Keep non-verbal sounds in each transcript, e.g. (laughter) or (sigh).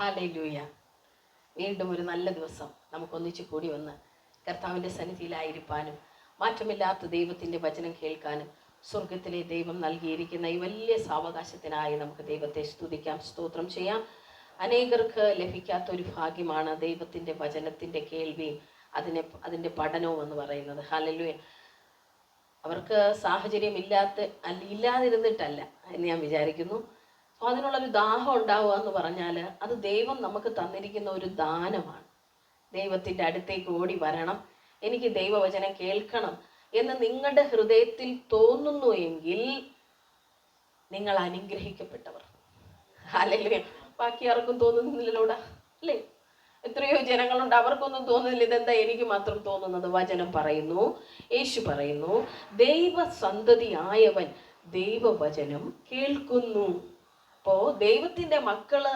ഹാലൂയ വീണ്ടും ഒരു നല്ല ദിവസം നമുക്കൊന്നിച്ച് കൂടി വന്ന് കർത്താവിന്റെ സന്നിധിയിലായിരിക്കാനും മാറ്റമില്ലാത്ത ദൈവത്തിന്റെ വചനം കേൾക്കാനും സ്വർഗത്തിലെ ദൈവം നൽകിയിരിക്കുന്ന ഈ വലിയ സാവകാശത്തിനായി നമുക്ക് ദൈവത്തെ സ്തുതിക്കാം സ്തോത്രം ചെയ്യാം. അനേകർക്ക് ലഭിക്കാത്ത ഒരു ഭാഗ്യമാണ് ദൈവത്തിന്റെ വചനത്തിന്റെ കേൾവിയും അതിനെ അതിന്റെ പഠനവും എന്ന് പറയുന്നത്. ഹാലലുയ അവർക്ക് സാഹചര്യം അല്ല ഇല്ലാതിരുന്നിട്ടല്ല എന്ന് ഞാൻ വിചാരിക്കുന്നു. അപ്പോൾ അതിനുള്ളൊരു ദാഹം ഉണ്ടാവുക എന്ന് പറഞ്ഞാൽ അത് ദൈവം നമുക്ക് തന്നിരിക്കുന്ന ഒരു ദാനമാണ്. ദൈവത്തിന്റെ അടുത്തേക്ക് ഓടി വരണം. എനിക്ക് ദൈവവചനം കേൾക്കണം എന്ന് നിങ്ങളുടെ ഹൃദയത്തിൽ തോന്നുന്നു എങ്കിൽ നിങ്ങൾ അനുഗ്രഹിക്കപ്പെട്ടവർ. അല്ലെങ്കിൽ ബാക്കി ആർക്കും തോന്നുന്നില്ലല്ലോടാ അല്ലേ? എത്രയോ ജനങ്ങളുണ്ട്. അവർക്കൊന്നും തോന്നുന്നില്ല ഇതെന്താ എനിക്ക് മാത്രം തോന്നുന്നത്. വചനം പറയുന്നു യേശു പറയുന്നു ദൈവസന്തതിയായവൻ ദൈവവചനം കേൾക്കുന്നു. അപ്പോ ദൈവത്തിന്റെ മക്കൾ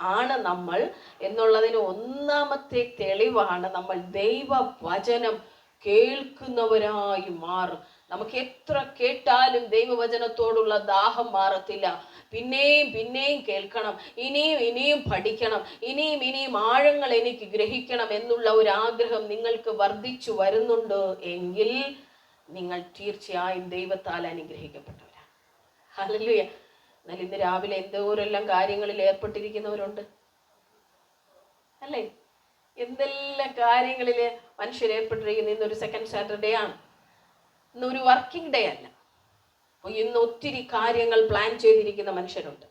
ആണ് നമ്മൾ എന്നുള്ളതിന് ഒന്നാമത്തെ തെളിവാണ് നമ്മൾ ദൈവ വചനം കേൾക്കുന്നവരായി മാറും. നമുക്ക് എത്ര കേട്ടാലും ദൈവവചനത്തോടുള്ള ദാഹം മാറത്തില്ല. പിന്നെയും പിന്നെയും കേൾക്കണം. ഇനിയും ഇനിയും പഠിക്കണം. ഇനിയും ഇനിയും ആഴങ്ങൾ എനിക്ക് ഗ്രഹിക്കണം എന്നുള്ള ഒരു ആഗ്രഹം നിങ്ങൾക്ക് വർദ്ധിച്ചു വരുന്നുണ്ട് എങ്കിൽ നിങ്ങൾ തീർച്ചയായും ദൈവത്താൽ അനുഗ്രഹിക്കപ്പെട്ടവരാണ്. ഹല്ലേലൂയ. എന്നാൽ ഇന്ന് രാവിലെ എന്തോരെല്ലാം കാര്യങ്ങളിൽ ഏർപ്പെട്ടിരിക്കുന്നവരുണ്ട്. അല്ലേ? എന്തെല്ലാം കാര്യങ്ങളിൽ മനുഷ്യർ ഏർപ്പെട്ടിരിക്കുന്ന? ഇന്നൊരു സെക്കൻഡ് സാറ്റർഡേ ആണ്. ഇന്നൊരു വർക്കിംഗ് ഡേ അല്ല. അപ്പോൾ ഇന്ന് ഒത്തിരി കാര്യങ്ങൾ പ്ലാൻ ചെയ്തിരിക്കുന്ന മനുഷ്യരുണ്ട്.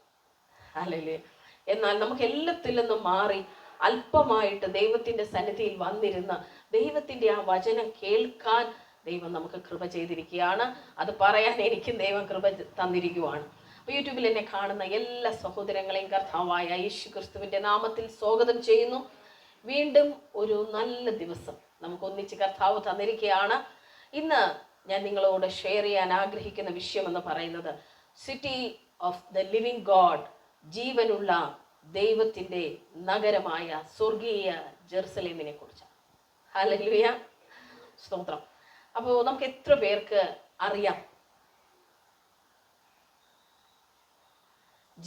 അല്ലേ എന്നാൽ നമുക്ക് എല്ലാത്തിൽ നിന്നും മാറി അല്പമായിട്ട് ദൈവത്തിന്റെ സന്നിധിയിൽ വന്നിരുന്ന ദൈവത്തിന്റെ ആ വചനം കേൾക്കാൻ ദൈവം നമുക്ക് കൃപ ചെയ്തിരിക്കുകയാണ്. അത് പറയാൻ എനിക്കും ദൈവം കൃപ തന്നിരിക്കുവാണ്. യൂട്യൂബിൽ എന്നെ കാണുന്ന എല്ലാ സഹോദരങ്ങളെയും കർത്താവായ യേശു ക്രിസ്തുവിന്റെ നാമത്തിൽ സ്വാഗതം ചെയ്യുന്നു. വീണ്ടും ഒരു നല്ല ദിവസം നമുക്ക് ഒന്നിച്ച് കർത്താവ് തന്നിരിക്കുകയാണ്. ഇന്ന് ഞാൻ നിങ്ങളോട് ഷെയർ ചെയ്യാൻ ആഗ്രഹിക്കുന്ന വിഷയം എന്ന് പറയുന്നത് city of the living god ജീവനുള്ള ദൈവത്തിന്റെ നഗരമായ സ്വർഗീയ ജെറുസലേമിനെ കുറിച്ചാണ്. ഹല്ലേലൂയ സ്തോത്രം. അപ്പോൾ നമുക്ക് എത്ര പേർക്ക് അറിയാം?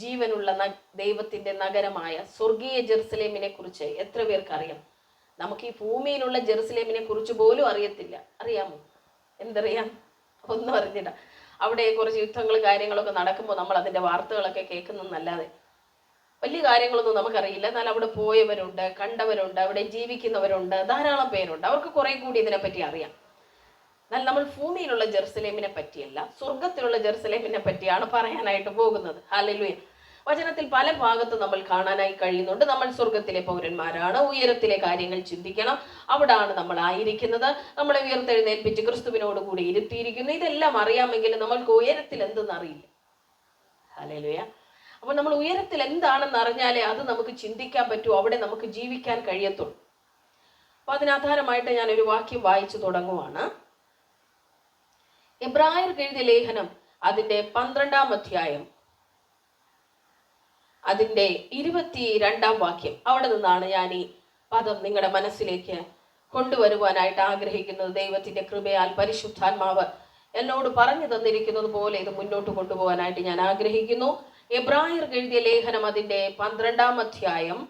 ജീവനുള്ള ന ദൈവത്തിന്റെ നഗരമായ സ്വർഗീയ ജെറുസലേമിനെ കുറിച്ച് എത്ര പേർക്ക് അറിയാം? നമുക്ക് ഈ ഭൂമിയിലുള്ള ജെറുസലേമിനെ കുറിച്ച് പോലും അറിയത്തില്ല. അറിയാമോ? എന്തറിയാം? ഒന്നും അറിഞ്ഞില്ല. അവിടെ കുറച്ച് യുദ്ധങ്ങൾ കാര്യങ്ങളൊക്കെ നടക്കുമ്പോൾ നമ്മൾ അതിന്റെ വാർത്തകളൊക്കെ കേൾക്കുന്നതല്ലാതെ വലിയ കാര്യങ്ങളൊന്നും നമുക്കറിയില്ല. എന്നാൽ അവിടെ പോയവരുണ്ട് കണ്ടവരുണ്ട് അവിടെ ജീവിക്കുന്നവരുണ്ട് ധാരാളം പേരുണ്ട്. അവർക്ക് കുറെ കൂടി ഇതിനെപ്പറ്റി അറിയാം. എന്നാൽ നമ്മൾ ഭൂമിയിലുള്ള ജെറുസലേമിനെ പറ്റിയല്ല സ്വർഗത്തിലുള്ള ജെറുസലേമിനെ പറ്റിയാണ് പറയാനായിട്ട് പോകുന്നത്. ഹാലലുയ വചനത്തിൽ പല ഭാഗത്ത് നമ്മൾ കാണാനായി കഴിയുന്നുണ്ട്. നമ്മൾ സ്വർഗത്തിലെ പൗരന്മാരാണ്. ഉയരത്തിലെ കാര്യങ്ങൾ ചിന്തിക്കണം. അവിടാണ് നമ്മൾ ആയിരിക്കുന്നത്. നമ്മളെ ഉയർത്തെഴുന്നേൽപ്പിച്ച് ക്രിസ്തുവിനോട് കൂടി ഇരുത്തിയിരിക്കുന്നു. ഇതെല്ലാം അറിയാമെങ്കിലും നമ്മൾക്ക് ഉയരത്തിൽ എന്തെന്ന് അറിയില്ല. ഹാലലുയ അപ്പോൾ നമ്മൾ ഉയരത്തിൽ എന്താണെന്ന് അറിഞ്ഞാലേ അത് നമുക്ക് ചിന്തിക്കാൻ പറ്റൂ. അവിടെ നമുക്ക് ജീവിക്കാൻ കഴിയത്തുള്ളൂ. അപ്പൊ അതിനാധാരമായിട്ട് ഒരു വാക്യം വായിച്ചു തുടങ്ങുവാണ്. എബ്രായർക്ക് എഴുതിയ ലേഖനം അതിന്റെ പന്ത്രണ്ടാം അധ്യായം. അതിന്റെ ഇരുപത്തി രണ്ടാം വാക്യം. അവിടെ നിന്നാണ് ഞാൻ ഈ പദം നിങ്ങളുടെ മനസ്സിലേക്ക് കൊണ്ടുവരുവാനായിട്ട് ആഗ്രഹിക്കുന്നത്. ദൈവത്തിന്റെ കൃപയാൽ പരിശുദ്ധാത്മാവ് എന്നോട് പറഞ്ഞു തന്നിരിക്കുന്നത് പോലെ ഇത് മുന്നോട്ട് കൊണ്ടുപോകാനായിട്ട് ഞാൻ ആഗ്രഹിക്കുന്നു. എബ്രായർ എഴുതിയ ലേഖനം അതിന്റെ പന്ത്രണ്ടാം അധ്യായം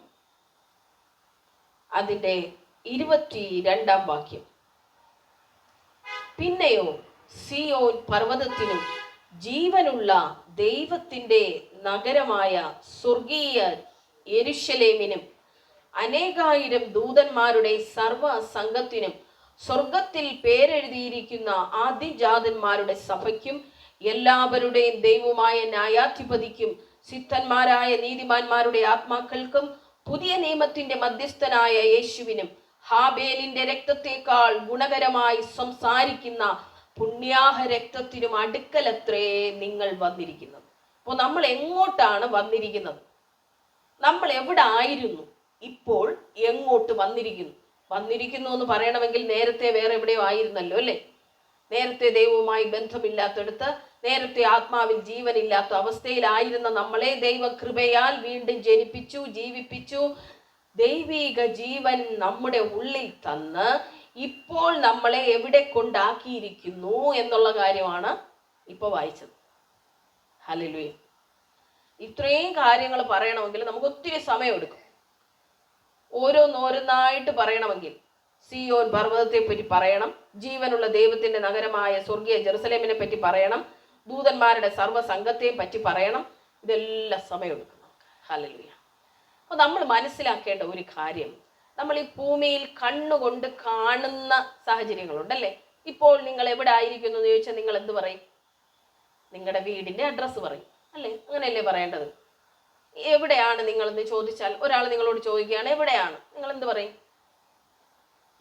അതിന്റെ ഇരുപത്തി രണ്ടാം വാക്യം. പിന്നെയോ സിയോൻ പർവതത്തിനും ജീവനുള്ള ദൈവത്തിന്റെ നഗരമായ സ്വർഗീയ എരുഷലേമിനും അനേകായിരം ദൂതന്മാരുടെ സർവ സംഘത്തിനും സ്വർഗത്തിൽ പേരെഴുതിയിരിക്കുന്ന ആദിജാതന്മാരുടെ സഭയ്ക്കും എല്ലാവരുടെയും ദൈവമായ ന്യായാധിപതിക്കും സിദ്ധന്മാരായ നീതിമാന്മാരുടെ ആത്മാക്കൾക്കും പുതിയ നിയമത്തിന്റെ മധ്യസ്ഥനായ യേശുവിനും ഹാബേലിന്റെ രക്തത്തെക്കാൾ ഗുണകരമായി സംസാരിക്കുന്ന പുണ്യാഹ രക്തത്തിനും അടുക്കലത്രേ നിങ്ങൾ വന്നിരിക്കുന്നത്. അപ്പോൾ നമ്മൾ എങ്ങോട്ടാണ് വന്നിരിക്കുന്നത്? നമ്മൾ എവിടെ ആയിരുന്നു ഇപ്പോൾ എങ്ങോട്ട് വന്നിരിക്കുന്നു? വന്നിരിക്കുന്നു എന്ന് പറയണമെങ്കിൽ നേരത്തെ വേറെ എവിടെയോ ആയിരുന്നല്ലോ അല്ലേ? നേരത്തെ ദൈവവുമായി ബന്ധമില്ലാത്തടുത്ത് നേരത്തെ ആത്മാവിൽ ജീവനില്ലാത്ത അവസ്ഥയിലായിരുന്ന നമ്മളെ ദൈവകൃപയാൽ വീണ്ടും ജനിപ്പിച്ചു ജീവിപ്പിച്ചു. ദൈവിക ജീവൻ നമ്മുടെ ഉള്ളിൽ തന്ന് ഇപ്പോൾ നമ്മളെ എവിടെ കൊണ്ടാക്കിയിരിക്കുന്നു എന്നുള്ള കാര്യമാണ് ഇപ്പോൾ വായിച്ചത്. ഹല്ലേലൂയ. ഇത്രയും കാര്യങ്ങൾ പറയണമെങ്കിൽ നമുക്ക് ഒത്തിരി സമയം എടുക്കും ഓരോന്നോരോന്നായിട്ട് പറയണമെങ്കിൽ സിയോൻ പർവതത്തെ പറ്റി പറയണം ജീവനുള്ള ദൈവത്തിന്റെ നഗരമായ സ്വർഗീയ ജെറുസലേമിനെ പറ്റി പറയണം ദൂതന്മാരുടെ സർവസംഘത്തെയും പറ്റി പറയണം. ഇതെല്ലാം സമയമെടുക്കും ഹലലുയ അപ്പോൾ നമ്മൾ മനസ്സിലാക്കേണ്ട ഒരു കാര്യം നമ്മൾ ഈ ഭൂമിയിൽ കണ്ണുകൊണ്ട് കാണുന്ന സാഹചര്യങ്ങളുണ്ടല്ലേ? ഇപ്പോൾ നിങ്ങൾ എവിടെ ആയിരിക്കുന്നു എന്ന് ചോദിച്ചാൽ നിങ്ങൾ എന്ത് പറയും? നിങ്ങളുടെ വീടിന്റെ അഡ്രസ്സ് പറയും അല്ലേ? അങ്ങനെയല്ലേ പറയേണ്ടത്? എവിടെയാണ് നിങ്ങൾ നിങ്ങളെന്ന് ചോദിച്ചാൽ ഒരാൾ നിങ്ങളോട് ചോദിക്കുകയാണ് എവിടെയാണ്? നിങ്ങൾ എന്ത് പറയും?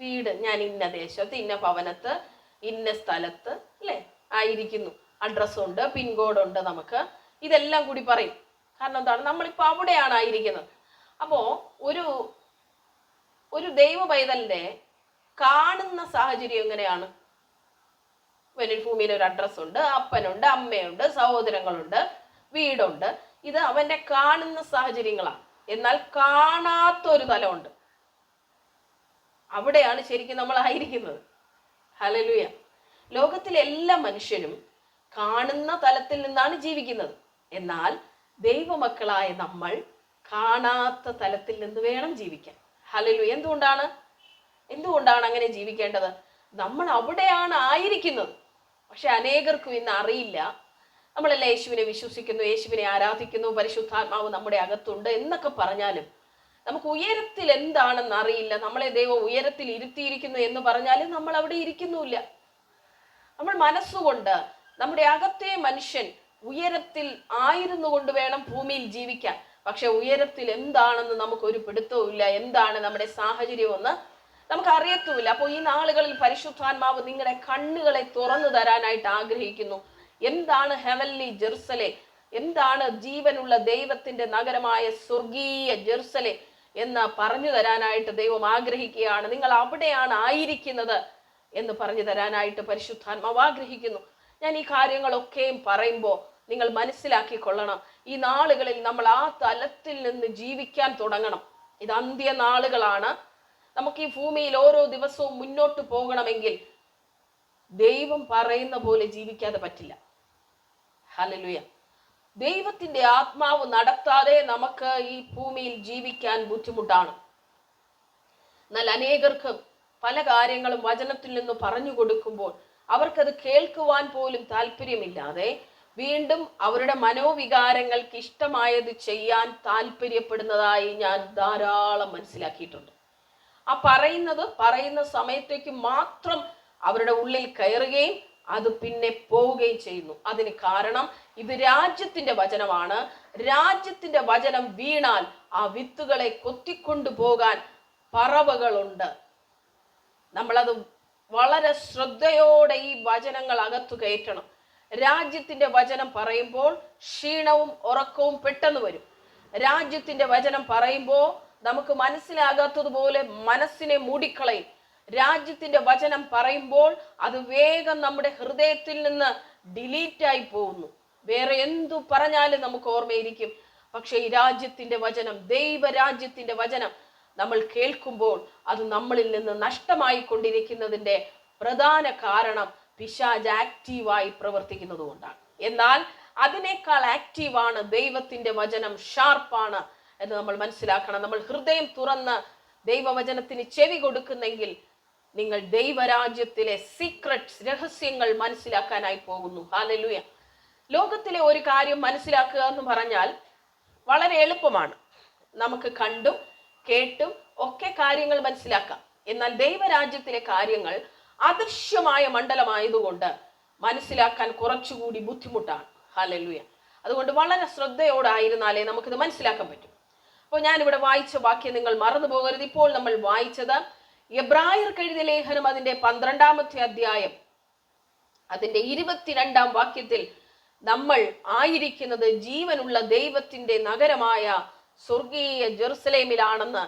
വീട് ഞാൻ ഇന്ന ദേശത്ത് ഇന്ന ഭവനത്ത് ഇന്ന സ്ഥലത്ത് അല്ലേ? ആയിരിക്കുന്നു. അഡ്രസ്സുണ്ട് പിൻകോഡ് ഉണ്ട് നമുക്ക്. ഇതെല്ലാം കൂടി പറയും. കാരണം എന്താണ്? നമ്മളിപ്പോൾ അവിടെയാണ് ആയിരിക്കുന്നത്. അപ്പോൾ ഒരു ഒരു ദൈവ പൈതലിന്റെ കാണുന്ന സാഹചര്യം എങ്ങനെയാണ്? ഭൂമിയിൽ ഒരു അഡ്രസ് ഉണ്ട് അപ്പനുണ്ട് അമ്മയുണ്ട് സഹോദരങ്ങളുണ്ട് വീടുണ്ട്. ഇത് അവന്റെ കാണുന്ന സാഹചര്യങ്ങളാണ്. എന്നാൽ കാണാത്ത ഒരു തലമുണ്ട്. അവിടെയാണ് ശരിക്കും നമ്മൾ ആയിരിക്കുന്നത്. ഹലലുയ ലോകത്തിലെ എല്ലാ മനുഷ്യരും കാണുന്ന തലത്തിൽ നിന്നാണ് ജീവിക്കുന്നത്. എന്നാൽ ദൈവമക്കളായ നമ്മൾ കാണാത്ത തലത്തിൽ നിന്ന് വേണം ജീവിക്കാൻ. ഹലലു എന്തുകൊണ്ടാണ്? എന്തുകൊണ്ടാണ് അങ്ങനെ ജീവിക്കേണ്ടത്? നമ്മൾ അവിടെയാണ് ആയിരിക്കുന്നത്. പക്ഷെ അനേകർക്കും ഇന്ന് അറിയില്ല. നമ്മളെല്ലാം യേശുവിനെ വിശ്വസിക്കുന്നു യേശുവിനെ ആരാധിക്കുന്നു പരിശുദ്ധാത്മാവ് നമ്മുടെ അകത്തുണ്ട് എന്നൊക്കെ പറഞ്ഞാലും നമുക്ക് ഉയരത്തിൽ എന്താണെന്ന് അറിയില്ല. നമ്മളെ ദൈവം ഉയരത്തിൽ ഇരുത്തിയിരിക്കുന്നു എന്ന് പറഞ്ഞാലും നമ്മൾ അവിടെ ഇരിക്കുന്നുമില്ല. നമ്മൾ മനസ്സുകൊണ്ട് നമ്മുടെ അകത്തെ മനുഷ്യൻ ഉയരത്തിൽ ആയിരുന്നു കൊണ്ട് വേണം ഭൂമിയിൽ ജീവിക്കാൻ. പക്ഷെ ഉയരത്തിൽ എന്താണെന്ന് നമുക്ക് ഒരു പിടുത്തവും ഇല്ല. എന്താണ് നമ്മുടെ സാഹചര്യമെന്ന് നമുക്ക് അറിയത്തുമില്ല. അപ്പോൾ ഈ നാളുകളിൽ പരിശുദ്ധാത്മാവ് നിങ്ങളുടെ കണ്ണുകളെ തുറന്നു തരാനായിട്ട് ആഗ്രഹിക്കുന്നു. എന്താണ് ഹെവൻലി ജെറുസലെ? എന്താണ് ജീവനുള്ള ദൈവത്തിന്റെ നഗരമായ സ്വർഗീയ ജെറുസലെ എന്ന് പറഞ്ഞു തരാനായിട്ട് ദൈവം ആഗ്രഹിക്കുകയാണ്. നിങ്ങൾ അവിടെയാണ് ആയിരിക്കുന്നത് എന്ന് പറഞ്ഞു തരാനായിട്ട് പരിശുദ്ധാത്മാവ് ആഗ്രഹിക്കുന്നു. ഞാൻ ഈ കാര്യങ്ങളൊക്കെയും പറയുമ്പോൾ നിങ്ങൾ മനസ്സിലാക്കിക്കൊള്ളണം ഈ നാളുകളിൽ നമ്മൾ ആ തലത്തിൽ നിന്ന് ജീവിക്കാൻ തുടങ്ങണം. ഇത് അന്ത്യ നാളുകളാണ്. നമുക്ക് ഈ ഭൂമിയിൽ ഓരോ ദിവസവും മുന്നോട്ട് പോകണമെങ്കിൽ ദൈവം പറയുന്ന പോലെ ജീവിക്കാതെ പറ്റില്ല. ഹലലുയ ദൈവത്തിന്റെ ആത്മാവ് നടത്താതെ നമുക്ക് ഈ ഭൂമിയിൽ ജീവിക്കാൻ ബുദ്ധിമുട്ടാണ്. എന്നാൽ അനേകർക്ക് പല കാര്യങ്ങളും വചനത്തിൽ നിന്ന് പറഞ്ഞു കൊടുക്കുമ്പോൾ അവർക്കത് കേൾക്കുവാൻ പോലും താല്പര്യമില്ലാതെ വീണ്ടും അവരുടെ മനോവികാരങ്ങൾക്ക് ഇഷ്ടമായത് ചെയ്യാൻ താല്പര്യപ്പെടുന്നതായി ഞാൻ ധാരാളം മനസ്സിലാക്കിയിട്ടുണ്ട്. ആ പറയുന്നത് പറയുന്ന സമയത്തേക്ക് മാത്രം അവരുടെ ഉള്ളിൽ കയറുകയും അത് പിന്നെ പോവുകയും ചെയ്യുന്നു. അതിന് കാരണം ഇത് രാജ്യത്തിന്റെ വചനമാണ്. രാജ്യത്തിന്റെ വചനം വീണാൽ ആ വിത്തുകളെ കൊത്തിക്കൊണ്ടു പോകാൻ പറവകളുണ്ട്. നമ്മളത് വളരെ ശ്രദ്ധയോടെ ഈ വചനങ്ങൾ അകത്തു കയറ്റണം. രാജ്യത്തിന്റെ വചനം പറയുമ്പോൾ ക്ഷീണവും ഉറക്കവും പെട്ടെന്ന് വരും. രാജ്യത്തിന്റെ വചനം പറയുമ്പോൾ നമുക്ക് മനസ്സിലാകാത്തതുപോലെ മനസ്സിനെ മൂടിക്കളയും. രാജ്യത്തിന്റെ വചനം പറയുമ്പോൾ അത് വേഗം നമ്മുടെ ഹൃദയത്തിൽ നിന്ന് ഡിലീറ്റ് ആയി പോകുന്നു. വേറെ എന്തു പറഞ്ഞാലും നമുക്ക് ഓർമ്മയിരിക്കും. പക്ഷേ ഈ രാജ്യത്തിന്റെ വചനം ദൈവരാജ്യത്തിന്റെ വചനം നമ്മൾ കേൾക്കുമ്പോൾ അത് നമ്മളിൽ നിന്ന് നഷ്ടമായി കൊണ്ടിരിക്കുന്നതിന്റെ പ്രധാന കാരണം പിശാജ് ആക്റ്റീവായി പ്രവർത്തിക്കുന്നത് കൊണ്ടാണ് എന്നാൽ അതിനേക്കാൾ ആക്റ്റീവാണ് ദൈവത്തിന്റെ വചനം ഷാർപ്പാണ് എന്ന് നമ്മൾ മനസ്സിലാക്കണം. നമ്മൾ ഹൃദയം തുറന്ന് ദൈവവചനത്തിന് ചെവി കൊടുക്കുന്നെങ്കിൽ നിങ്ങൾ ദൈവരാജ്യത്തിലെ സീക്രട്സ് രഹസ്യങ്ങൾ മനസ്സിലാക്കാനായി പോകുന്നു. ഹാലലുയ ലോകത്തിലെ ഒരു കാര്യം മനസ്സിലാക്കുക എന്ന് പറഞ്ഞാൽ വളരെ എളുപ്പമാണ്. നമുക്ക് കണ്ടും കേട്ടും ഒക്കെ കാര്യങ്ങൾ മനസ്സിലാക്കാം. എന്നാൽ ദൈവരാജ്യത്തിലെ കാര്യങ്ങൾ അദൃശ്യമായ മണ്ഡലമായതുകൊണ്ട് മനസ്സിലാക്കാൻ കുറച്ചുകൂടി ബുദ്ധിമുട്ടാണ്. ഹലലുയ അതുകൊണ്ട് വളരെ ശ്രദ്ധയോടായിരുന്നാലേ നമുക്കിത് മനസ്സിലാക്കാൻ പറ്റും. അപ്പോൾ ഞാനിവിടെ വായിച്ച വാക്യം നിങ്ങൾ മറന്നു പോകരുത്. ഇപ്പോൾ നമ്മൾ വായിച്ചത് എബ്രായർ കഴുതി ലേഖനം അതിന്റെ പന്ത്രണ്ടാമത്തെ അധ്യായം. അതിന്റെ ഇരുപത്തിരണ്ടാം വാക്യത്തിൽ നമ്മൾ ആയിരിക്കുന്നത് ജീവനുള്ള ദൈവത്തിന്റെ നഗരമായ സ്വർഗീയ ജെറുസലേമിലാണെന്ന്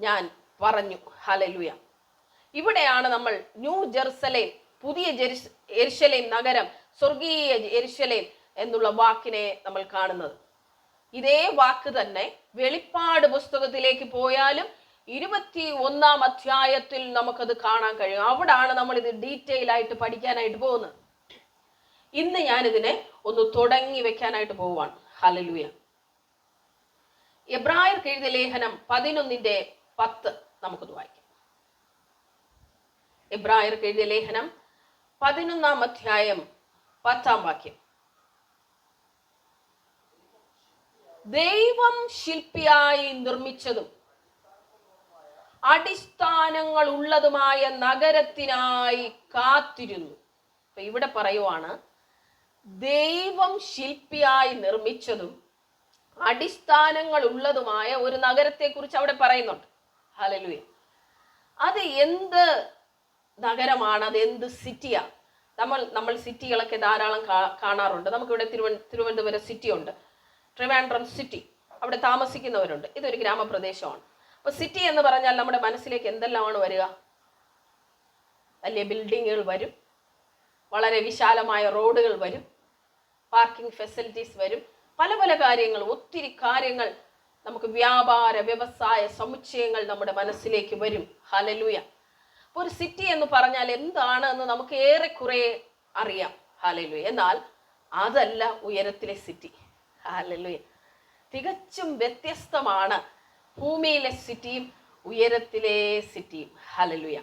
ഞാൻ പറഞ്ഞു. ഹലലുയ ഇവിടെയാണ് നമ്മൾ ന്യൂ ജെറുസലേം പുതിയ എരിശലേം നഗരം സ്വർഗീയ എരിശലേം എന്നുള്ള വാക്കിനെ നമ്മൾ കാണുന്നത്. ഇതേ വാക്ക് തന്നെ വെളിപ്പാട് പുസ്തകത്തിലേക്ക് പോയാലും ഇരുപത്തി ഒന്നാം അധ്യായത്തിൽ നമുക്കത് കാണാൻ കഴിയും. അവിടാണ് നമ്മൾ ഇത് ഡീറ്റെയിൽ ആയിട്ട് പഠിക്കാനായിട്ട് പോകുന്നത്. ഇന്ന് ഞാൻ ഇതിനെ ഒന്ന് തുടങ്ങി വെക്കാനായിട്ട് പോവാണ്. ഹലലുയ എബ്രായർക്ക് എഴുതിയ ലേഖനം പതിനൊന്നിന്റെ പത്ത് നമുക്കൊന്ന് വായിക്കാം. ഇബ്രായർക്ക് എഴുതിയ ലേഖനം പതിനൊന്നാം അധ്യായം പത്താം വാക്യം. ദൈവം ശില്പിയായി നിർമ്മിച്ചതും അടിസ്ഥാനങ്ങൾ ഉള്ളതുമായ നഗരത്തിനായി കാത്തിരുന്നു. അപ്പൊ ഇവിടെ പറയുവാണ് ദൈവം ശില്പിയായി നിർമ്മിച്ചതും അടിസ്ഥാനങ്ങൾ ഉള്ളതുമായ ഒരു നഗരത്തെക്കുറിച്ച് അവിടെ പറയുന്നുണ്ട്. ഹലലുയ അത് എന്ത് നഗരമാണ് അത് എന്ത് സിറ്റിയാ? നമ്മൾ നമ്മൾ സിറ്റികളൊക്കെ ധാരാളം കാണാറുണ്ട്. നമുക്കിവിടെ തിരുവന തിരുവനന്തപുരം സിറ്റി ഉണ്ട് ട്രിവാൻഡ്രം സിറ്റി. അവിടെ താമസിക്കുന്നവരുണ്ട്. ഇതൊരു ഗ്രാമപ്രദേശമാണ്. അപ്പൊ സിറ്റി എന്ന് പറഞ്ഞാൽ നമ്മുടെ മനസ്സിലേക്ക് എന്തെല്ലാമാണ് വരിക? വലിയ ബിൽഡിങ്ങുകൾ വരും. വളരെ വിശാലമായ റോഡുകൾ വരും. പാർക്കിംഗ് ഫെസിലിറ്റീസ് വരും. പല പല കാര്യങ്ങൾ ഒത്തിരി കാര്യങ്ങൾ നമുക്ക് വ്യാപാര വ്യവസായ സമുച്ചയങ്ങൾ നമ്മുടെ മനസ്സിലേക്ക് വരും. ഹലലൂയ അപ്പോൾ ഒരു സിറ്റി എന്ന് പറഞ്ഞാൽ എന്താണ് എന്ന് നമുക്ക് ഏറെക്കുറെ അറിയാം. ഹലലുയ എന്നാൽ അതല്ല ഉയരത്തിലെ സിറ്റി ഹലലുയ തികച്ചും വ്യത്യസ്തമാണ് ഭൂമിയിലെ സിറ്റിയും ഉയരത്തിലെ സിറ്റിയും ഹലലുയ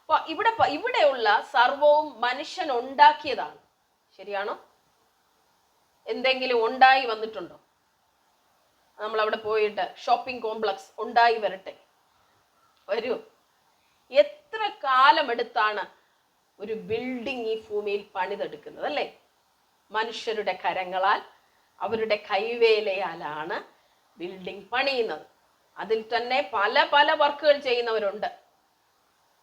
അപ്പോൾ ഇവിടെ ഇവിടെയുള്ള സർവവും മനുഷ്യൻ ഉണ്ടാക്കിയതാണ്. ശരിയാണോ? എന്തെങ്കിലും ഉണ്ടായി വന്നിട്ടുണ്ടോ? നമ്മൾ അവിടെ പോയിട്ട് ഷോപ്പിംഗ് കോംപ്ലക്സ് ഉണ്ടായി വരട്ടെ. വരൂ. എത്ര കാലമെടുത്താണ് ഒരു ബിൽഡിംഗ് ഈ ഭൂമിയിൽ പണിതെടുക്കുന്നത് അല്ലേ? മനുഷ്യരുടെ കരങ്ങളാൽ അവരുടെ കൈവേലയാലാണ് ബിൽഡിംഗ് പണിയുന്നത്. അതിൽ തന്നെ പല പല വർക്കുകൾ ചെയ്യുന്നവരുണ്ട്.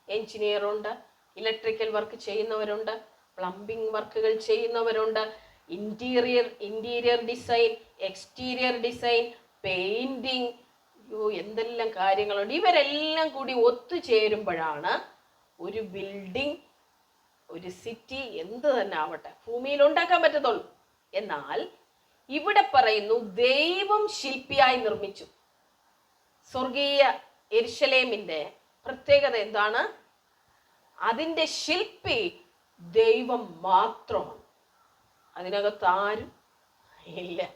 എഞ്ചിനീയറുണ്ട് ഇലക്ട്രിക്കൽ വർക്ക് ചെയ്യുന്നവരുണ്ട് പ്ലംബിംഗ് വർക്കുകൾ ചെയ്യുന്നവരുണ്ട് interior interior design exterior design painting അയ്യോ എന്തെല്ലാം കാര്യങ്ങളുണ്ട്. ഇവരെല്ലാം കൂടി ഒത്തുചേരുമ്പോഴാണ് ഒരു ബിൽഡിംഗ് ഒരു സിറ്റി എന്ത് തന്നെ ആവട്ടെ ഭൂമിയിൽ ഉണ്ടാക്കാൻ പറ്റത്തുള്ളൂ. എന്നാൽ ഇവിടെ പറയുന്നു ദൈവം ശില്പിയായി നിർമ്മിച്ചു. സ്വർഗീയ എരിശലേമിന്റെ പ്രത്യേകത എന്താണ്? അതിന്റെ ശില്പി ദൈവം മാത്രമാണ്. അതിനകത്ത് ആരും ഇല്ല.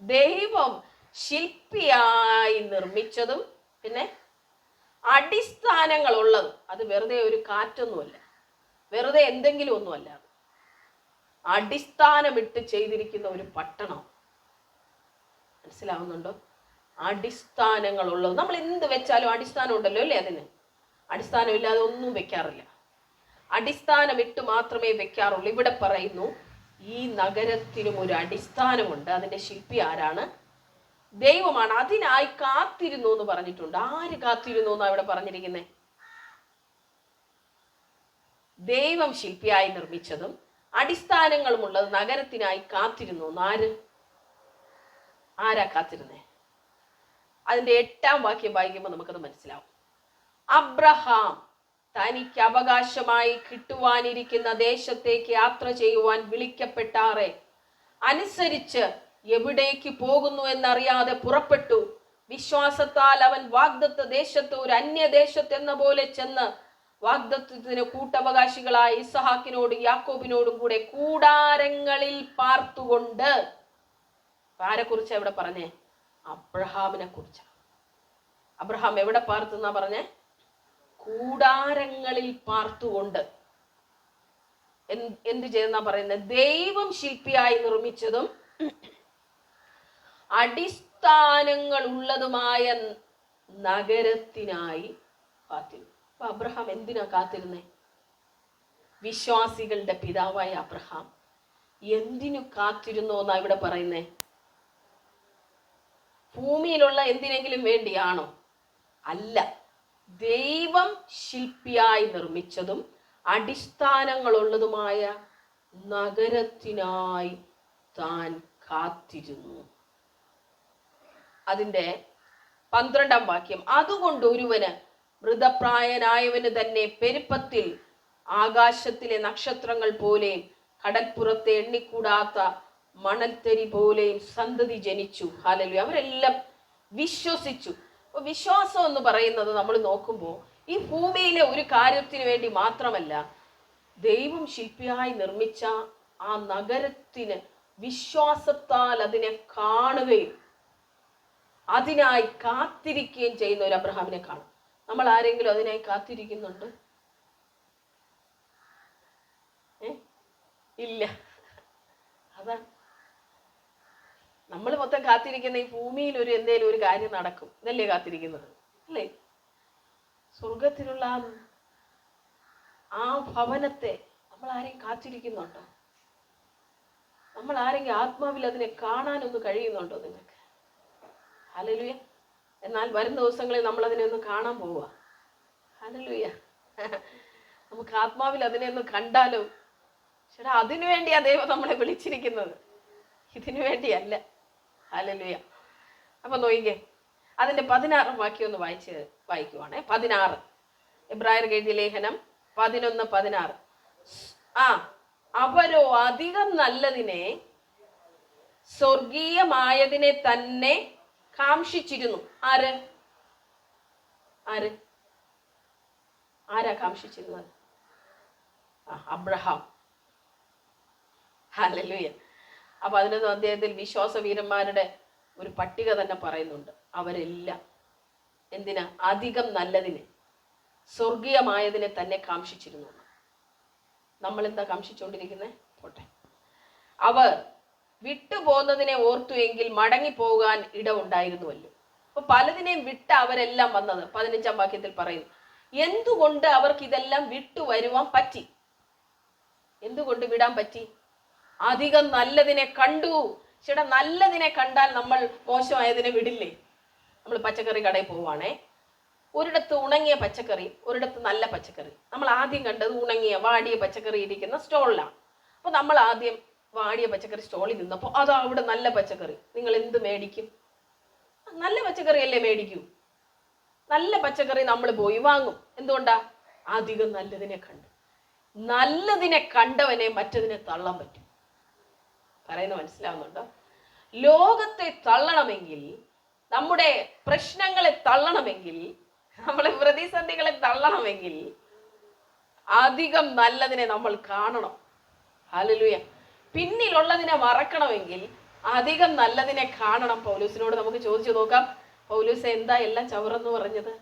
ദൈവം ശില്പിയായി നിർമ്മിച്ചതും പിന്നെ അടിസ്ഥാനങ്ങളുള്ളതും. അത് വെറുതെ ഒരു കാറ്റൊന്നുമല്ല. വെറുതെ എന്തെങ്കിലും ഒന്നുമല്ല അത്. അടിസ്ഥാനമിട്ട് ചെയ്തിരിക്കുന്ന ഒരു പട്ടണം. മനസ്സിലാവുന്നുണ്ടോ? അടിസ്ഥാനങ്ങളുള്ളത്. നമ്മൾ എന്ത് വെച്ചാലും അടിസ്ഥാനം ഉണ്ടല്ലോ അല്ലേ അതിന്? അടിസ്ഥാനമില്ലാതെ ഒന്നും വെക്കാറില്ല. അടിസ്ഥാനമിട്ട് മാത്രമേ വെക്കാറുള്ളൂ. ഇവിടെ പറയുന്നു ഈ നഗരത്തിനും ഒരു അടിസ്ഥാനമുണ്ട്. അതിന്റെ ശില്പി ആരാണ്? ദൈവമാണ്. അതിനായി കാത്തിരുന്നു എന്ന് പറഞ്ഞിട്ടുണ്ട്. ആര് കാത്തിരുന്നു എന്നാ ഇവിടെ പറഞ്ഞിരിക്കുന്നത് ദൈവം ശില്പിയായി നിർമ്മിച്ചതും അടിസ്ഥാനങ്ങളുമുള്ളത് നഗരത്തിനായി കാത്തിരുന്നു ആര്? ആരാ കാത്തിരുന്നേ? അതിന്റെ എട്ടാം വാക്യം വായിക്കുമ്പോൾ നമുക്കത് മനസ്സിലാവും. അബ്രഹാം തനിക്ക് അവകാശമായി കിട്ടുവാനിരിക്കുന്ന ദേശത്തേക്ക് യാത്ര ചെയ്യുവാൻ വിളിക്കപ്പെട്ടാറെ. അനുസരിച്ച് എവിടേക്ക് പോകുന്നു എന്നറിയാതെ പുറപ്പെട്ടു. വിശ്വാസത്താൽ അവൻ വാഗ്ദത്ത ദേശത്ത് ഒരു അന്യദേശത്ത് എന്ന പോലെ ചെന്ന് വാഗ്ദത്വത്തിന് കൂട്ടവകാശികളായ ഇസഹാക്കിനോടും യാക്കോബിനോടും കൂടെ കൂടാരങ്ങളിൽ പാർത്തുകൊണ്ട്. ആരെ എവിടെ പറഞ്ഞേ? അബ്രഹാമിനെ കുറിച്ചാണ് അബ്രഹാം എവിടെ പാർത്തുന്നാ പറഞ്ഞേ? കൂടാരങ്ങളിൽ പാർത്തുകൊണ്ട്. എന്ത് ചെയ്തെന്നാ പറയുന്നത് ദൈവം ശില്പിയായി നിർമ്മിച്ചതും അടിസ്ഥാനങ്ങൾ ഉള്ളതുമായ നഗരത്തിനായി കാത്തിരുന്നു. അപ്പൊ അബ്രഹാം എന്തിനാ കാത്തിരുന്നേ? വിശ്വാസികളുടെ പിതാവായ അബ്രഹാം എന്തിനു കാത്തിരുന്നു എന്നാ ഇവിടെ പറയുന്നേ? ഭൂമിയിലുള്ള എന്തിനെങ്കിലും വേണ്ടിയാണോ? അല്ല ദൈവം ശില്പിയായി നിർമ്മിച്ചതും അടിസ്ഥാനങ്ങളുള്ളതുമായ നഗരത്തിനായി താൻ കാത്തിരുന്നു. അതിന്റെ പന്ത്രണ്ടാം വാക്യം. അതുകൊണ്ട് ഒരുവന് മൃതപ്രായനായവന് തന്നെ പെരുപ്പത്തിൽ ആകാശത്തിലെ നക്ഷത്രങ്ങൾ പോലെയും കടൽപ്പുറത്തെ എണ്ണിക്കൂടാത്ത മണൽത്തരി പോലെയും സന്തതി ജനിച്ചു. ഹാലലു അവരെല്ലാം വിശ്വസിച്ചു. വിശ്വാസം എന്ന് പറയുന്നത് നമ്മൾ നോക്കുമ്പോൾ ഈ ഭൂമിയിലെ ഒരു കാര്യത്തിന് വേണ്ടി മാത്രമല്ല ദൈവം ശില്പിയായി നിർമ്മിച്ച ആ നഗരത്തിന് വിശ്വാസത്താൽ അതിനെ കാണുകയും അതിനായി കാത്തിരിക്കുകയും ചെയ്യുന്ന ഒരു അബ്രഹാമിനെ കാണും. നമ്മൾ ആരെങ്കിലും അതിനായി കാത്തിരിക്കുന്നുണ്ട്? ഇല്ല. അതാണ് നമ്മൾ മൊത്തം കാത്തിരിക്കുന്ന ഈ ഭൂമിയിൽ ഒരു എന്തേലും ഒരു കാര്യം നടക്കും. ഇതല്ലേ കാത്തിരിക്കുന്നത്? അല്ലേ? സ്വർഗത്തിലുള്ള ആ ഭവനത്തെ നമ്മൾ ആരെയും കാത്തിരിക്കുന്നുണ്ടോ? നമ്മൾ ആരെങ്കിലും ആത്മാവിൽ അതിനെ കാണാനൊന്ന് കഴിയുന്നുണ്ടോ നിങ്ങൾക്ക്? ഹലലുയ എന്നാൽ വരും ദിവസങ്ങളിൽ നമ്മൾ അതിനെ ഒന്ന് കാണാൻ പോവുക. ഹലലുയ (laughs) നമുക്ക് ആത്മാവിൽ അതിനെ ഒന്ന് കണ്ടാലോ ചേട്ടാ അതിനു വേണ്ടിയാ ദൈവം നമ്മളെ വിളിച്ചിരിക്കുന്നത്. ഇതിനു വേണ്ടിയല്ല. ഹലലുയ അപ്പൊ നോയിക്കേ അതിന്റെ പതിനാറ് വാക്യം ഒന്ന് വായിച്ച് വായിക്കുവാണേ. പതിനാറ്. എബ്രായർ എഴുതിയ ലേഖനം പതിനൊന്ന് പതിനാറ്. ആ അവരോ അധികം നല്ലതിനെ സ്വർഗീയമായതിനെ തന്നെ കാംക്ഷിച്ചിരുന്നു ആര്? ആര്? ആരാ കാംക്ഷിച്ചിരുന്നത് ആ അബ്രഹാം. ഹലലൂയ അപ്പൊ അതിനൊന്നും അദ്ദേഹത്തിൽ വിശ്വാസവീരന്മാരുടെ ഒരു പട്ടിക തന്നെ പറയുന്നുണ്ട്. അവരെല്ലാം എന്തിനാ? അധികം നല്ലതിനെ സ്വർഗീയമായതിനെ തന്നെ കാംഷിച്ചിരുന്നു. നമ്മൾ എന്താ കാംക്ഷിച്ചുകൊണ്ടിരിക്കുന്നത് പോട്ടെ. അവർ വിട്ടുപോകുന്നതിനെ ഓർത്തു എങ്കിൽ മടങ്ങിപ്പോകാൻ ഇടമുണ്ടായിരുന്നുവല്ലോ. അപ്പൊ പലതിനെയും വിട്ട് അവരെല്ലാം വന്നത് പതിനഞ്ചാം വാക്യത്തിൽ പറയുന്നു. എന്തുകൊണ്ട് അവർക്ക് ഇതെല്ലാം വിട്ടു വരുവാൻ പറ്റി? എന്തുകൊണ്ട് വിടാൻ പറ്റി? അധികം നല്ലതിനെ കണ്ടു. ചേട്ടാ നല്ലതിനെ കണ്ടാൽ നമ്മൾ മോശമായതിനെ വിടില്ലേ? നമ്മൾ പച്ചക്കറി കടയിൽ പോവാണേ ഒരിടത്ത് ഉണങ്ങിയ പച്ചക്കറി ഒരിടത്ത് നല്ല പച്ചക്കറി. നമ്മൾ ആദ്യം കണ്ടത് ഉണങ്ങിയ വാടിയ പച്ചക്കറി ഇരിക്കുന്ന സ്റ്റോളിലാണ്. അപ്പോൾ നമ്മൾ ആദ്യം വാടിയ പച്ചക്കറി സ്റ്റോളിൽ നിന്നപ്പോൾ അതാ അവിടെ നല്ല പച്ചക്കറി. നിങ്ങൾ എന്ത് മേടിക്കും? നല്ല പച്ചക്കറി അല്ലേ മേടിക്കൂ? നല്ല പച്ചക്കറി നമ്മൾ പോയി വാങ്ങും. എന്തുകൊണ്ടാ? അധികം നല്ലതിനെ കണ്ടു. നല്ലതിനെ കണ്ടവനെ മറ്റതിനെ തള്ളാൻ പറ്റും. പറയുന്നത് മനസ്സിലാവുന്നുണ്ടോ? ലോകത്തെ തള്ളണമെങ്കിൽ നമ്മുടെ പ്രശ്നങ്ങളെ തള്ളണമെങ്കിൽ നമ്മളെ പ്രതിസന്ധികളെ തള്ളണമെങ്കിൽ അധികം നല്ലതിനെ നമ്മൾ കാണണം. ഹാലലുയ പിന്നിലുള്ളതിനെ മറക്കണമെങ്കിൽ അധികം നല്ലതിനെ കാണണം. പൗലൂസിനോട് നമുക്ക് ചോദിച്ചു നോക്കാം. പൗലൂസ് എന്താ എല്ലാം ചവറെന്ന് പറഞ്ഞത്?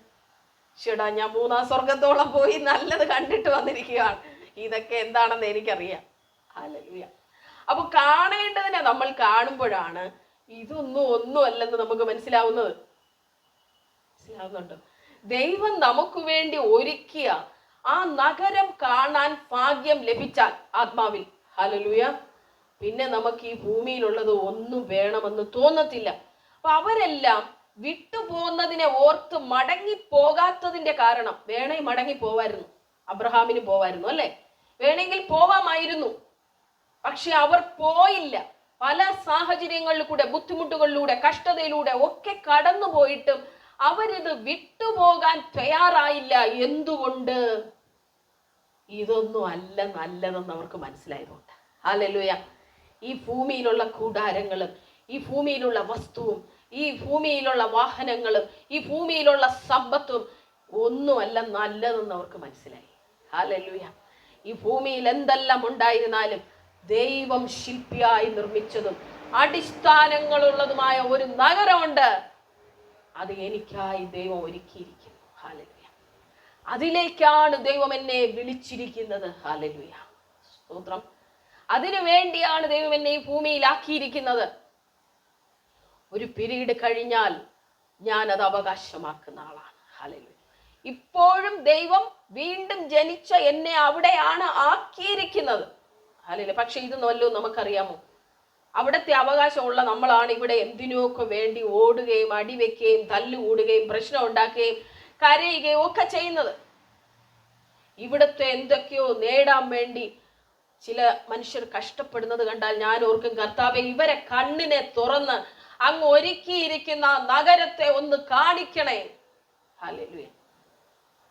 ചേടാ ഞാൻ മൂന്നാം സ്വർഗത്തോളം പോയി നല്ലത് കണ്ടിട്ട് വന്നിരിക്കുകയാണ്. ഇതൊക്കെ എന്താണെന്ന് എനിക്കറിയാം. ഹാലലുയ അപ്പൊ കാണേണ്ടതിനെ നമ്മൾ കാണുമ്പോഴാണ് ഇതൊന്നും ഒന്നും അല്ലെന്ന് നമുക്ക് മനസ്സിലാവുന്നത്. മനസ്സിലാവുന്നുണ്ട്. ദൈവം നമുക്ക് വേണ്ടി ഒരുക്കിയ ആ നഗരം കാണാൻ ഭാഗ്യം ലഭിച്ചാൽ ആത്മാവിൽ. ഹലലുയ പിന്നെ നമുക്ക് ഈ ഭൂമിയിലുള്ളത് ഒന്നും വേണമെന്ന് തോന്നത്തില്ല. അപ്പൊ അവരെല്ലാം വിട്ടുപോകുന്നതിനെ ഓർത്ത് മടങ്ങി പോകാത്തതിന്റെ കാരണം വേണേ മടങ്ങി പോവായിരുന്നു അബ്രഹാമിന് പോവായിരുന്നു അല്ലെ? വേണമെങ്കിൽ പോവാമായിരുന്നു. പക്ഷെ അവർ പോയില്ല. പല സാഹചര്യങ്ങളിൽ കൂടെ ബുദ്ധിമുട്ടുകളിലൂടെ കഷ്ടതയിലൂടെ ഒക്കെ കടന്നു പോയിട്ടും അവരിത് വിട്ടുപോകാൻ തയ്യാറായില്ല. എന്തുകൊണ്ട്? ഇതൊന്നും അല്ല നല്ലതെന്ന് അവർക്ക് മനസ്സിലായതുകൊണ്ട്. ഹല്ലേലൂയ ഈ ഭൂമിയിലുള്ള കൂടാരങ്ങളും ഈ ഭൂമിയിലുള്ള വസ്തുവും ഈ ഭൂമിയിലുള്ള വാഹനങ്ങളും ഈ ഭൂമിയിലുള്ള സമ്പത്തും ഒന്നുമല്ല നല്ലതെന്ന് അവർക്ക് മനസ്സിലായി. ഹല്ലേലൂയ. ഈ ഭൂമിയിൽ എന്തെല്ലാം ഉണ്ടായിരുന്നാലും ദൈവം ശില്പിയായി നിർമ്മിച്ചതും അടിസ്ഥാനങ്ങളുള്ളതുമായ ഒരു നഗരമുണ്ട്. അത് എനിക്കായി ദൈവം ഒരുക്കിയിരിക്കുന്നു. ഹാലലുയ അതിലേക്കാണ് ദൈവം എന്നെ വിളിച്ചിരിക്കുന്നത്. ഹാലലുയ സ്തോത്രം. അതിനു വേണ്ടിയാണ് ദൈവം എന്നെ ഈ ഭൂമിയിൽ ആക്കിയിരിക്കുന്നത് ഒരു പിരീഡ് കഴിഞ്ഞാൽ ഞാൻ അത് അവകാശമാക്കുന്ന ആളാണ്. ഹാലലുയ ഇപ്പോഴും ദൈവം വീണ്ടും ജനിച്ച എന്നെ അവിടെയാണ് ആക്കിയിരിക്കുന്നത്. ഹാലലുയ പക്ഷെ ഇത് നല്ലോ നമുക്കറിയാമോ? അവിടുത്തെ അവകാശമുള്ള നമ്മളാണ് ഇവിടെ എന്തിനുമൊക്കെ വേണ്ടി ഓടുകയും അടിവെക്കുകയും തല്ലുകൂടുകയും പ്രശ്നം ഉണ്ടാക്കുകയും കരയുകയും ഒക്കെ ചെയ്യുന്നത്. ഇവിടുത്തെ എന്തൊക്കെയോ നേടാൻ വേണ്ടി ചില മനുഷ്യർ കഷ്ടപ്പെടുന്നത് കണ്ടാൽ ഞാൻ ഓർക്കും കർത്താവെ ഇവരെ കണ്ണിനെ തുറന്ന് അങ്ങ് ഒരുക്കിയിരിക്കുന്ന നഗരത്തെ ഒന്ന് കാണിക്കണേ. ഹാലലുയ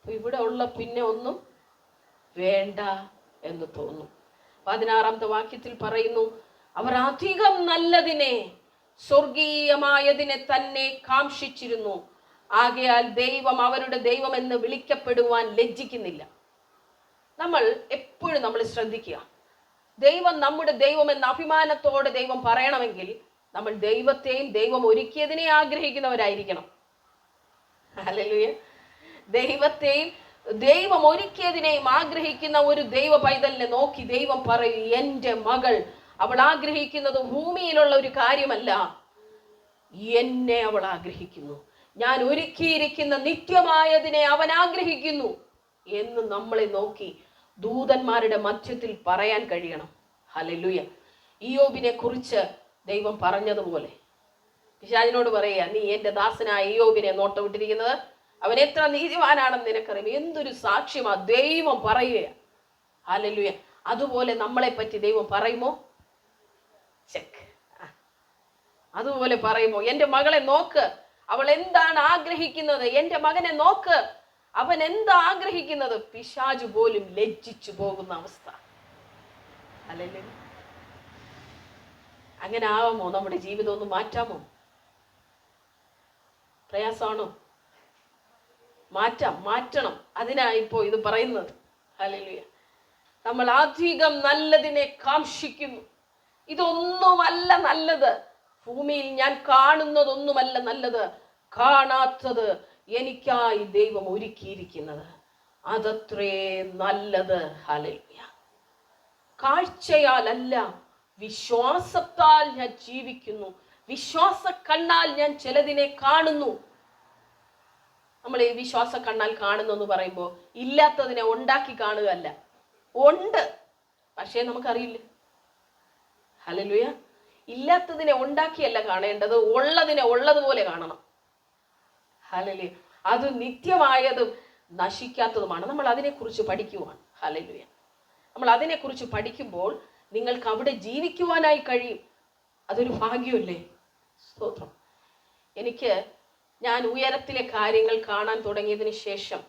ഇവിടെ ഉള്ള പിന്നെ ഒന്നും വേണ്ട എന്ന് തോന്നും. പതിനാറാമത്തെ വാക്യത്തിൽ പറയുന്നു അവർ അധികം നല്ലതിനെ സ്വർഗീയമായതിനെ തന്നെ കാംക്ഷിച്ചിരുന്നു. ആകയാൽ ദൈവം അവരുടെ ദൈവം എന്ന് വിളിക്കപ്പെടുവാൻ ലജ്ജിക്കുന്നില്ല. നമ്മൾ എപ്പോഴും നമ്മൾ ശ്രദ്ധിക്കുക. ദൈവം നമ്മുടെ ദൈവം എന്ന അഭിമാനത്തോടെ ദൈവം പറയണമെങ്കിൽ നമ്മൾ ദൈവത്തെയും ദൈവം ഒരുക്കിയതിനെ ആഗ്രഹിക്കുന്നവരായിരിക്കണം. ഹല്ലേലൂയ. ദൈവത്തെയും ദൈവം ഒരുക്കിയതിനെയും ആഗ്രഹിക്കുന്ന ഒരു ദൈവ പൈതലിനെ നോക്കി ദൈവം പറയും എന്റെ മകൾ. അവൾ ആഗ്രഹിക്കുന്നത് ഭൂമിയിലുള്ള ഒരു കാര്യമല്ല. എന്നെ അവൾ ആഗ്രഹിക്കുന്നു. ഞാൻ ഒരുക്കിയിരിക്കുന്ന നിത്യമായതിനെ അവൻ ആഗ്രഹിക്കുന്നു എന്ന് നമ്മളെ നോക്കി ദൂതന്മാരുടെ മധ്യത്തിൽ പറയാൻ കഴിയണം. ഹലലുയ ഇയോബിനെ കുറിച്ച് ദൈവം പറഞ്ഞതുപോലെ. പിശാജിനോട് പറയുക നീ എന്റെ ദാസനായ ഇയോബിനെ നോട്ടമിട്ടിരിക്കുന്നത്? അവൻ എത്ര നീതിവാനാണെന്ന് നിനക്കറിയാം? എന്തൊരു സാക്ഷ്യമാ ദൈവം പറയുക? ഹലലുയ അതുപോലെ നമ്മളെ പറ്റി ദൈവം പറയുമോ? ചെക്ക്. അതുപോലെ പറയുമോ? എന്റെ മകളെ നോക്ക്. അവൾ എന്താണ് ആഗ്രഹിക്കുന്നത്? എന്റെ മകനെ നോക്ക്. അവൻ എന്താ ആഗ്രഹിക്കുന്നത് പിശാജ് പോലും ലജ്ജിച്ചു പോകുന്ന അവസ്ഥ. അല്ലല്ലേ അങ്ങനെ ആവാമോ? നമ്മുടെ ജീവിതം ഒന്ന് മാറ്റാമോ? പ്രയാസമാണോ? മാറ്റാം മാറ്റണം. അതിനാ ഇപ്പോ ഇത് പറയുന്നത്. അല്ലല്ലോ നമ്മൾ അധികം നല്ലതിനെ കാംക്ഷിക്കുന്നു. ഇതൊന്നുമല്ല നല്ലത്. ഭൂമിയിൽ ഞാൻ കാണുന്നതൊന്നുമല്ല നല്ലത്. കാണാത്തത് എനിക്കായി ദൈവം ഒരുക്കിയിരിക്കുന്നത്. അതത്രേ നല്ലത്. ഹല്ലേലൂയ. കാഴ്ചയാലല്ല വിശ്വാസത്താൽ ഞാൻ ജീവിക്കുന്നു. വിശ്വാസ കണ്ണാൽ ഞാൻ ചിലതിനെ കാണുന്നു. നമ്മൾ ഈ വിശ്വാസ കണ്ണാൽ കാണുന്നു എന്ന് പറയുമ്പോൾ ഇല്ലാത്തതിനെ ഉണ്ടാക്കി കാണുകയല്ല. ഉണ്ട്. പക്ഷേ നമുക്കറിയില്ല. ഹലലുയ ഇല്ലാത്തതിനെ ഉണ്ടാക്കിയല്ല കാണേണ്ടത്. ഉള്ളതിനെ ഉള്ളതുപോലെ കാണണം. ഹലലുയ അത് നിത്യമായതും നശിക്കാത്തതുമാണ്. നമ്മൾ അതിനെക്കുറിച്ച് പഠിക്കുവാണ്. ഹലലുയ നമ്മൾ അതിനെക്കുറിച്ച് പഠിക്കുമ്പോൾ നിങ്ങൾക്ക് അവിടെ ജീവിക്കുവാനായി കഴിയും. അതൊരു ഭാഗ്യമല്ലേ? സ്തോത്രം. എനിക്ക് ഞാൻ ഉയരത്തിലെ കാര്യങ്ങൾ കാണാൻ തുടങ്ങിയതിന് ശേഷം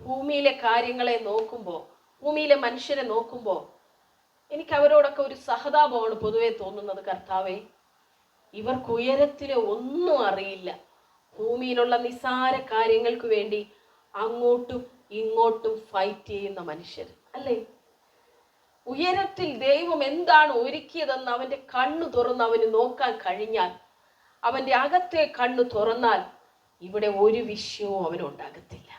ഭൂമിയിലെ കാര്യങ്ങളെ നോക്കുമ്പോൾ ഭൂമിയിലെ മനുഷ്യരെ നോക്കുമ്പോൾ എനിക്ക് അവരോടൊക്കെ ഒരു സഹതാപമാണ് പൊതുവെ തോന്നുന്നത് കർത്താവേ. ഇവർക്ക് ഉയരത്തിലെ ഒന്നും അറിയില്ല. ഭൂമിയിലുള്ള നിസാര കാര്യങ്ങൾക്ക് വേണ്ടി അങ്ങോട്ടും ഇങ്ങോട്ടും ഫൈറ്റ് ചെയ്യുന്ന മനുഷ്യർ അല്ലേ? ഉയരത്തിൽ ദൈവം എന്താണ് ഒരുക്കിയതെന്ന് അവന്റെ കണ്ണു തുറന്ന് അവന് നോക്കാൻ കഴിഞ്ഞാൽ അവന്റെ അകത്തെ കണ്ണു തുറന്നാൽ ഇവിടെ ഒരു വിഷയവും അവനുണ്ടാകത്തില്ല.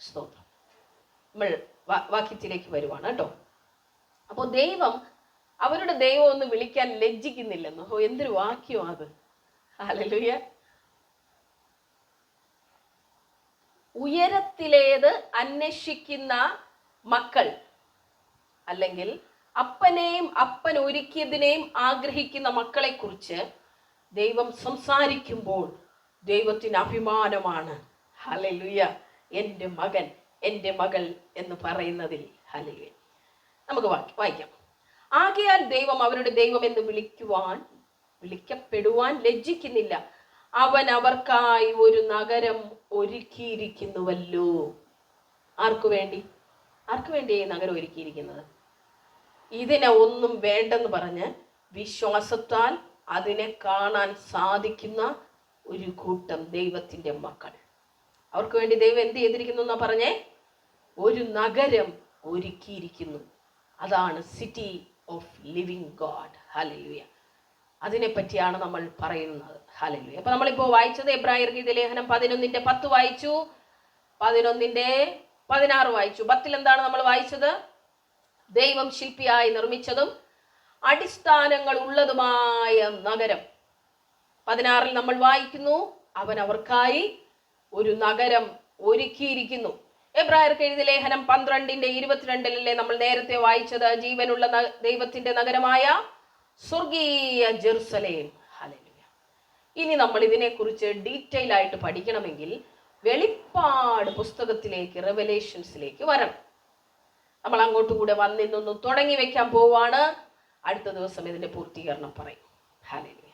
സ്തോത്രം. നമ്മൾ വാക്യത്തിലേക്ക് വരുവാണ് കേട്ടോ. അപ്പോൾ ദൈവം അവരുടെ ദൈവം ഒന്ന് വിളിക്കാൻ ലജ്ജിക്കുന്നില്ലെന്ന്. എന്തൊരു വാക്യം അത്. ഹല്ലേലൂയ ഉയരത്തിലേത് അന്വേഷിക്കുന്ന മക്കൾ അല്ലെങ്കിൽ അപ്പനെയും അപ്പൻ ഒരുക്കിയതിനെയും ആഗ്രഹിക്കുന്ന മക്കളെ കുറിച്ച് ദൈവം സംസാരിക്കുമ്പോൾ ദൈവത്തിന് അഭിമാനമാണ്. ഹലലുയ എന്റെ മകൻ എന്റെ മകൾ എന്ന് പറയുന്നതിൽ. ഹലലുയ നമുക്ക് വായിക്കാം. ആകയാൽ ദൈവം അവരുടെ ദൈവം എന്ന് വിളിക്കുവാൻ വിളിക്കപ്പെടുവാൻ ലജ്ജിക്കുന്നില്ല. അവൻ അവർക്കായി ഒരു നഗരം ഒരുക്കിയിരിക്കുന്നുവല്ലോ. ആർക്കു വേണ്ടി? ആർക്കു വേണ്ടി ഈ നഗരം ഒരുക്കിയിരിക്കുന്നത്? ഇതിനെ ഒന്നും വേണ്ടെന്ന് പറഞ്ഞ് വിശ്വാസത്താൽ അതിനെ കാണാൻ സാധിക്കുന്ന ഒരു കൂട്ടം ദൈവത്തിന്റെ മക്കൾ. അവർക്ക് വേണ്ടി ദൈവം എന്ത് ചെയ്തിരിക്കുന്നു എന്നാ പറഞ്ഞേ? ഒരു നഗരം ഒരുക്കിയിരിക്കുന്നു. അതാണ് city of living god hallelujah അതിനെ പറ്റിയാണ് നമ്മൾ പറയുന്നത്. ഹലല്ലു അപ്പൊ നമ്മളിപ്പോ വായിച്ചത് എബ്രായർ ഗീത ലേഖനം പതിനൊന്നിന്റെ പത്ത് വായിച്ചു. പതിനൊന്നിന്റെ പതിനാറ് വായിച്ചു. പത്തിൽ എന്താണ് നമ്മൾ വായിച്ചത്? ദൈവം ശില്പിയായി നിർമ്മിച്ചതും അടിസ്ഥാനങ്ങൾ ഉള്ളതുമായ നഗരം. പതിനാറിൽ നമ്മൾ വായിക്കുന്നു അവൻ അവർക്കായി ഒരു നഗരം ഒരുക്കിയിരിക്കുന്നു. എബ്രായർക്ക് എഴുതി ലേഖനം പന്ത്രണ്ടിന്റെ ഇരുപത്തിരണ്ടിലല്ലേ നമ്മൾ നേരത്തെ വായിച്ചത്? ജീവനുള്ള ദൈവത്തിന്റെ നഗരമായ സ്വർഗീയ ജെറുസലേം. ഹലലിയ ഇനി നമ്മൾ ഇതിനെക്കുറിച്ച് ഡീറ്റെയിൽ ആയിട്ട് പഠിക്കണമെങ്കിൽ വെളിപ്പാട് പുസ്തകത്തിലേക്ക് റെവലേഷൻസിലേക്ക് വരണം. നമ്മൾ അങ്ങോട്ട് കൂടെ വന്നിന്നൊന്ന് തുടങ്ങി വെക്കാൻ പോവാണ്. അടുത്ത ദിവസം ഇതിന്റെ പൂർത്തീകരണം പറയും. ഹാലേലുയ